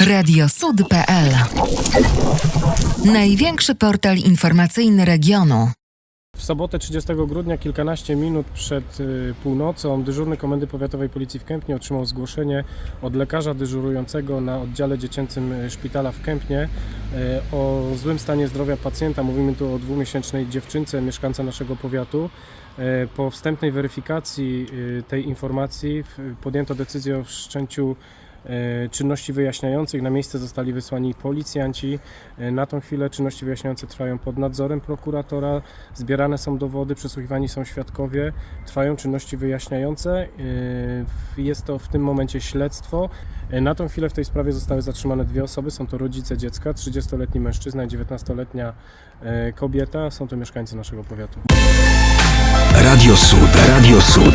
Radiosud.pl Największy portal informacyjny regionu. W sobotę 30 grudnia, kilkanaście minut przed y, północą, dyżurny Komendy Powiatowej Policji w Kępnie otrzymał zgłoszenie od lekarza dyżurującego na oddziale dziecięcym y, szpitala w Kępnie y, o złym stanie zdrowia pacjenta. Mówimy tu o dwumiesięcznej dziewczynce, mieszkance naszego powiatu. Po wstępnej weryfikacji tej informacji podjęto decyzję o wszczęciu czynności wyjaśniających. Na miejsce zostali wysłani policjanci. Y, Na tą chwilę czynności wyjaśniające trwają pod nadzorem prokuratora. Zbierane są dowody, przesłuchiwani są świadkowie, trwają czynności wyjaśniające. Yy, Jest to w tym momencie śledztwo. Na tą chwilę w tej sprawie zostały zatrzymane dwie osoby. Są to rodzice dziecka, 30-letni mężczyzna i 19-letnia yy, kobieta. Są to mieszkańcy naszego powiatu. Radio Sud. Radio Sud.